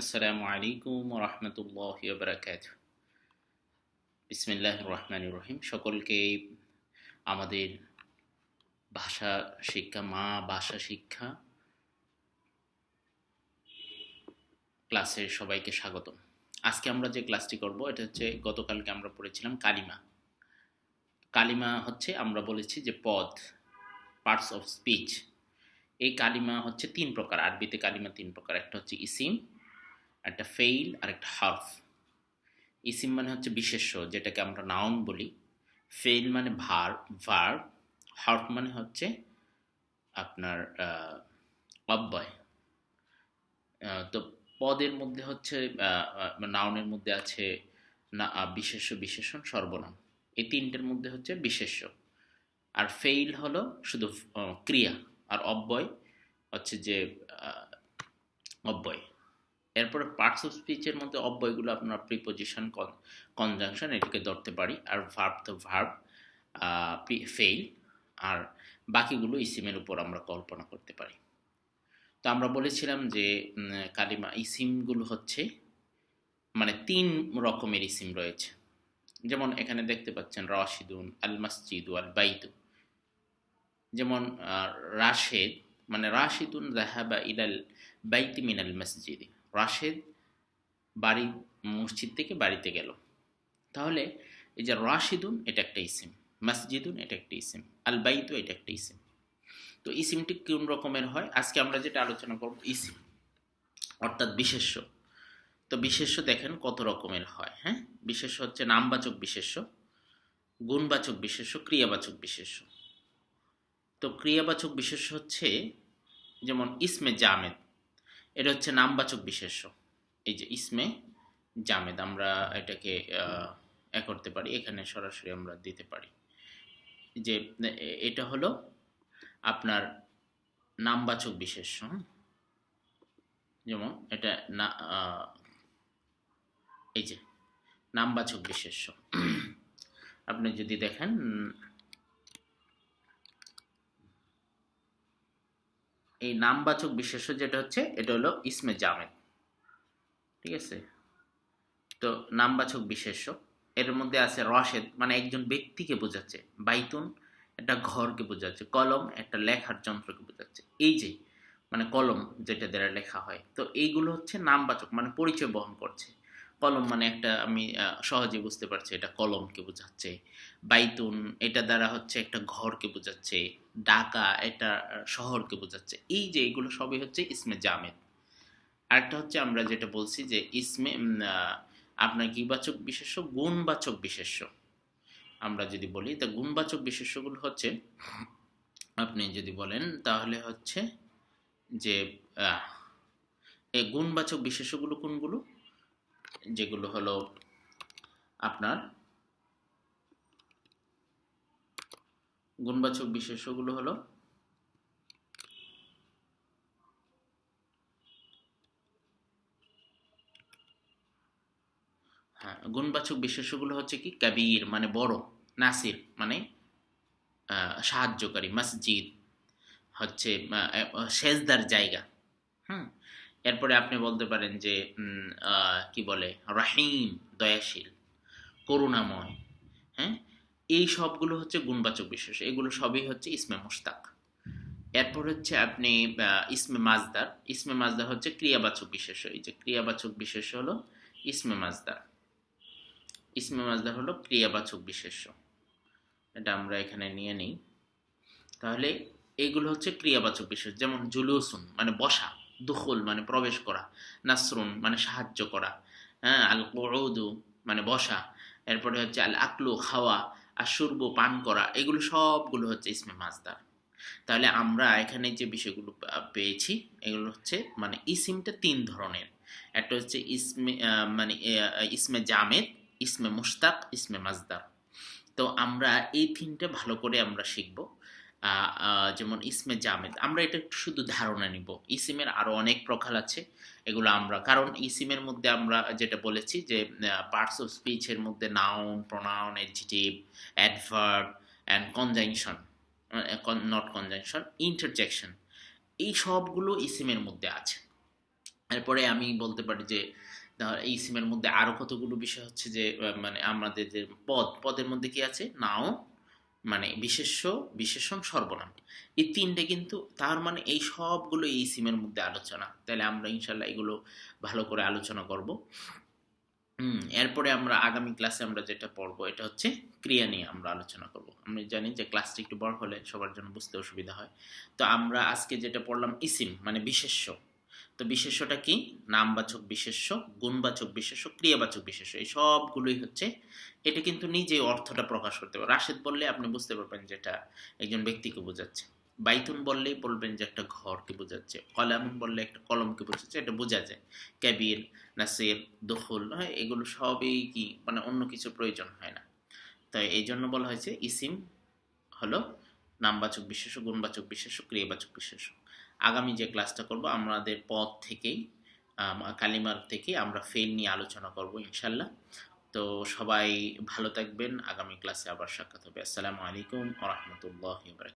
আসসালামু আলাইকুম রহমতুল্লাহ বারাকাত বিসমিল্লাহ রহমান রহিম। সকলকে আমাদের ভাষা শিক্ষা, মা ভাষা শিক্ষা ক্লাসের সবাইকে স্বাগতম। আজকে আমরা যে ক্লাসটি করব, এটা হচ্ছে গতকালকে আমরা পড়েছিলাম কালিমা। কালিমা হচ্ছে, আমরা বলেছি যে পদ পার্টস অফ স্পিচ এই কালিমা হচ্ছে তিন প্রকার, আরবিতে কালিমা তিন প্রকার। একটা হচ্ছে ইসিম একটা ফেইল আর একটা হার্ফ ইসিম মানে হচ্ছে বিশেষ্য, যেটাকে আমরা নাউন বলি। ফেইল মানে ভার ভার হার্ফ মানে হচ্ছে আপনার অব্যয়। তো পদের মধ্যে হচ্ছে নাউনের মধ্যে আছে না বিশেষ্য, বিশেষণ, সর্বনাম। এই তিনটের মধ্যে হচ্ছে বিশেষ্য। আর ফেইল হলো শুধু ক্রিয়া। আর অব্যয় হচ্ছে যে অব্যয়। এরপরে পার্টস অফ স্পিচের মধ্যে অব্যয়গুলো আপনার প্রিপোজিশন কনজাংশন এটাকে ধরতে পারি, আর ভার্ব তো ভার্ব ফেইল আর বাকিগুলো ইসিমের উপর আমরা কল্পনা করতে পারি। তো আমরা বলেছিলাম যে কালিমা ইসিমগুলো হচ্ছে মানে তিন রকমের ইসিম রয়েছে। যেমন এখানে দেখতে পাচ্ছেন রশিদুন, আল মসজিদু, আল বাইদু যেমন রাশেদ মানে রাশিদুন জাহাবা ইলাল বাইতি মিনাল মসজিদি। রাশেদ বাড়ি, মসজিদ থেকে বাড়িতে গেল। তাহলে এই যে রাশিদুন, এটা একটা ইসিম। মসজিদুন, এটা একটা ইসিম। আল বাইতু, এটা একটা ইসিম। তো ইসিমটি কোন রকমের হয়? আজকে আমরা যেটা আলোচনা করব, ইসিম। অর্থাৎ বিশেষ্য। তো বিশেষ্য দেখেন কত রকমের হয় হ্যাঁ? বিশেষ্য হচ্ছে নামবাচক বিশেষ্য, গুণবাচক বিশেষ্য, ক্রিয়াবাচক বিশেষ্য। তো ক্রিয়াবাচক বিশেষ্য হচ্ছে যেমন ইসমে জামেদ। এটা হচ্ছে নামবাচক বিশেষ্য। এই যে ইসমে জামেদ, আমরা এটাকে এ করতে পারি, এখানে সরাসরি আমরা দিতে পারি। যে, এটা হলো আপনার নামবাচক বিশেষ্য। যেমন এটা না এই যে, নামবাচক বিশেষ্য। আপনি যদি দেখেন এই নামবাচক বিশেষ্য যেটা হচ্ছে, এটা হলো ইসমে জামেদ। ঠিক আছে? তো নামবাচক বিশেষ্য। এর মধ্যে আছে রশেদ মানে একজন ব্যক্তিকে বোঝাচ্ছে। বাইতুন, একটা ঘরকে বোঝাচ্ছে। কলম, একটা লেখার যন্ত্রকে বোঝাচ্ছে। এই যে মানে কলম যেটা দ্বারা লেখা হয়। তো এইগুলো হচ্ছে নামবাচক মানে পরিচয় বহন করছে। কলম মানে একটা আমি সহজে বুঝতে পারছি, এটা কলমকে বোঝাচ্ছে। বাইতুন, এটা দ্বারা হচ্ছে একটা ঘরকে বোঝাচ্ছে। ঢাকা, এটা শহরকে বোঝাচ্ছে। এই যে এগুলো সবই হচ্ছে ইসমে জামেদ। আরেকটা হচ্ছে আমরা যেটা বলছি যে ইসমে আপনার কিবাচক বিশেষ্য, গুণবাচক বিশেষ্য। আমরা যদি বলি, তা গুণবাচক বিশেষ্যগুলো হচ্ছে, আপনি যদি বলেন, তাহলে হচ্ছে যে এই গুণবাচক বিশেষ্যগুলো কোনগুলো? যেগুলো হলো আপনার গুণবাচক বিশেষ্যগুলো হলো হ্যাঁ গুণবাচক বিশেষ্যগুলো হচ্ছে কি? কাবির মানে বড়, নাসির মানে সাহায্যকারী, মসজিদ, হচ্ছে সেজদার জায়গা, হুম? এরপরে আপনি বলতে পারেন যে কি বলে, রাহিম, দয়াশীল, করুণাময় হ্যাঁ? এই সবগুলো হচ্ছে গুণবাচক বিশেষ এগুলো সবই হচ্ছে ইসমে মুস্তাক এরপর হচ্ছে আপনি ইসমে মাজদার। ইসমে মাজদার হচ্ছে ক্রিয়াবাচক বিশেষ এই যে ক্রিয়াবাচক বিশেষ হলো ইসমে মাজদার। ইসমে মাজদার হলো ক্রিয়াবাচক বিশেষ্য এটা আমরা এখানে নিয়ে নিই। তাহলে এইগুলো হচ্ছে ক্রিয়াবাচক বিশেষ যেমন জুলুসুন মানে বসা। দুখুল মানে প্রবেশ করা, নাসরুন মানে সাহায্য করা হ্যাঁ আল কৌদু মানে বসা, এরপরে হচ্ছে আল আকলু খাওয়া আর সুরবু পান করা, এগুলো সবগুলো হচ্ছে ইসমে মাজদার তাহলে আমরা এখানে যে বিষয়গুলো পেয়েছি, এগুলো হচ্ছে মানে ইসিমটা তিন ধরনের। একটা হচ্ছে ইসমে মানে ইসমে জামেদ, ইসমে মুস্তাক ইসমে মাজদার তো আমরা এই তিনটে ভালো করে আমরা শিখব। যেমন ইসমে জামেদ। আমরা এটা শুধু ধারণা নিব। ইসিমের আরও অনেক প্রকার আছে, এগুলো আমরা, কারণ ইসিমের মধ্যে আমরা যেটা বলেছি যে পার্টস অফ স্পিচের মধ্যে noun pronoun adjective adverb and conjunction not conjunction interjection এই সবগুলো ইসিমের মধ্যে আছে। এরপরে আমি বলতে পারি যে এই সিমের মধ্যে আরও কতগুলো বিষয় হচ্ছে যে মানে আমাদের যে পদ, পদের মধ্যে কি আছে? নাও মানে বিশেষ্য, বিশেষণ, সর্বনাম। এই তিনটে কিন্তু তার মানে এই সবগুলো এই সিমের মধ্যে আলোচনা। তাহলে আমরা ইনশাল্লাহ এগুলো ভালো করে আলোচনা করব। এরপরে আমরা আগামী ক্লাসে আমরা যেটা পড়ব, এটা হচ্ছে ক্রিয়া নিয়ে আমরা আলোচনা করব। আমি জানি যে ক্লাসটা একটু বড় হলে সবার জন্য বুঝতে অসুবিধা হয়। তো আমরা আজকে যেটা পড়লাম, ইসিম মানে বিশেষ্য। তো বিশেষ্যটা কি? নামবাচক বিশেষ্য, গুণবাচক বিশেষ্য, ক্রিয়াবাচক বিশেষ্য, এই সবগুলোই হচ্ছে এটা কিন্তু নিজেই অর্থটা প্রকাশ করতে পারে। রাশেদ বললে আপনি বুঝতে পারবেন যেটা একজন ব্যক্তিকে বোঝাচ্ছে। বাইতুন বললেই বলবেন যে একটা ঘরকে বোঝাচ্ছে। কলামুন বললে একটা কলমকে বোঝাচ্ছে, এটা বোঝা যায়। ক্যাবির নাসির, দখল হ্যাঁ এগুলো সবই কি মানে অন্য কিছু প্রয়োজন হয় না। তাই এই জন্য বলা হয়েছে, ইসিম হলো নামবাচক বিশেষ গুণবাচক বিশেষ ক্রিয়াবাচক বিশেষ আগামী যে ক্লাসটা করব, আমাদের পদ থেকেই কালিমার থেকে আমরা ফেল নিয়ে আলোচনা করব ইনশাল্লাহ। তো সবাই ভালো থাকবেন। আগামী ক্লাসে আবার সাক্ষাৎ হবে। আসসালামু আলাইকুম ওরহমতুল্লাহ